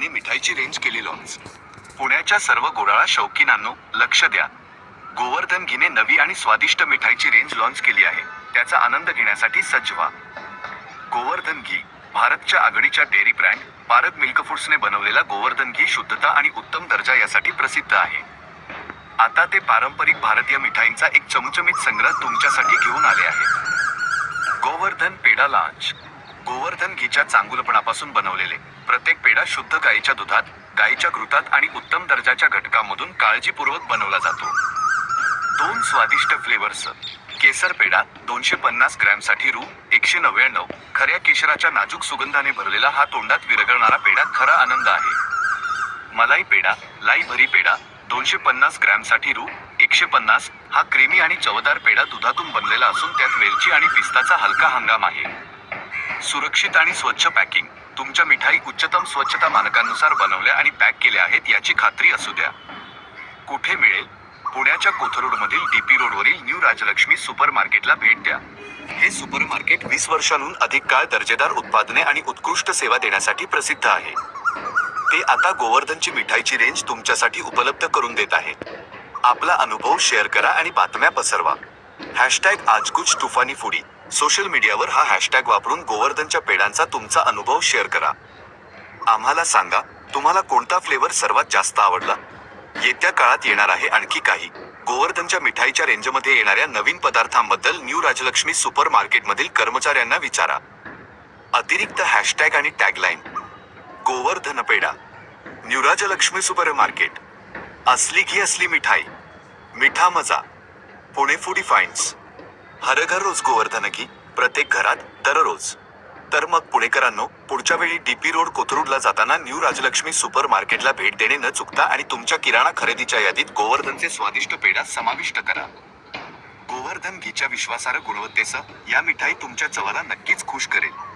घीने मिठाईची रेंज केली लॉन्स पुण्याच्या सर्व गोराळा शौकीनांनो लक्ष द्या. गोवर्धन घीने नवी आणि स्वादिष्ट मिठाईची रेंज लॉन्च केली आहे. त्याचा आनंद घेण्यासाठी सज्ज व्हा गोवर्धन घी भारतच्या आघाडीच्या डेअरी ब्रँड पारद मिल्क फूड्सने बनवलेला गोवर्धन घी शुद्धता आणि उत्तम दर्जा यासाठी प्रसिद्ध आहे. आता ते पारंपरिक भारतीय मिठाईंचा एक चमचमीत संग्रह तुमच्यासाठी घेऊन आले आहे गोवर्धन पेढा लांच गोवर्धन घीच्या चांगुलपणापासून बनवलेले. प्रत्येक पेढा शुद्ध गाईच्या दुधात गाईच्या घृतात आणि उत्तम दर्जाच्या घटकांमधून काळजीपूर्वक बनवला जातो. दोन स्वादिष्ट फ्लेवर्स केसर पेढा दोनशे पन्नास ग्रॅमसाठी रू. एकशे नव्याण्णव. खऱ्या केशराच्या नाजूक सुगंधाने भरलेला हा तोंडात विरघळणारा पेढा खरा आनंद आहे. मलाई पेढा लाई भरी पेढा दोनशे पन्नास ग्रॅमसाठी रू. एकशे पन्नास हा क्रेमी आणि चवदार पेढा दुधातून बनलेला असून त्यात वेलची आणि पिस्ताचा हलका हंगाम आहे. सुरक्षित आणि स्वच्छ पॅकिंग. तुमच्या मिठाई उच्चतम स्वच्छता मानकांनुसार बनवल्या आणि पॅक केल्या आहेत याची खात्री असू द्या. कुठे मिळेल? पुण्याच्या कोथरूडमधील डीपी रोडवरील न्यू राजलक्ष्मी सुपर मार्केटला भेट द्या. हे सुपर मार्केट वीस वर्षांहून अधिक काळ दर्जेदार उत्पादने आणि उत्कृष्ट सेवा देण्यासाठी प्रसिद्ध आहे. ते आता गोवर्धनची मिठाईची रेंज तुमच्यासाठी उपलब्ध करून देत आहे. आपला अनुभव शेअर करा आणि बातम्या पसरवा. हॅशटॅग आजकुच तुफानी फुडी. सोशल मीडियावर हा हॅशटॅग वापरून गोवर्धनच्या पेढांचा तुमचा अनुभव शेअर करा. आम्हाला सांगा तुम्हाला कोणता फ्लेवर सर्वात जास्त आवडला? येत्या काळात येणार आहे आणखी काही. गोवर्धनच्या मिठाईच्या रेंजमध्ये येणाऱ्या नवीन पदार्थांबद्दल न्यू राजलक्ष्मी सुपर मार्केटमधील कर्मचाऱ्यांना विचारा. अतिरिक्त हॅशटॅग आणि tagline. Govardhan peda. New Rajlakshmi super market असली की असली मिठाई. मिठा मजा. पुणे फूडी फाईन्स हर घर रोज गोवर्धन घी प्रत्येक घरात दररोज. तर मग पुणेकरांनो पुढच्या वेळी डीपी रोड कोथरूडला जाताना न्यू राजलक्ष्मी सुपर मार्केटला भेट देणे न चुकता आणि तुमच्या किराणा खरेदीच्या यादीत गोवर्धनचे स्वादिष्ट पेढा समाविष्ट करा. गोवर्धन घीच्या विश्वासार्ह गुणवत्तेसह या मिठाई तुमच्या चवाला नक्कीच खुश करेल.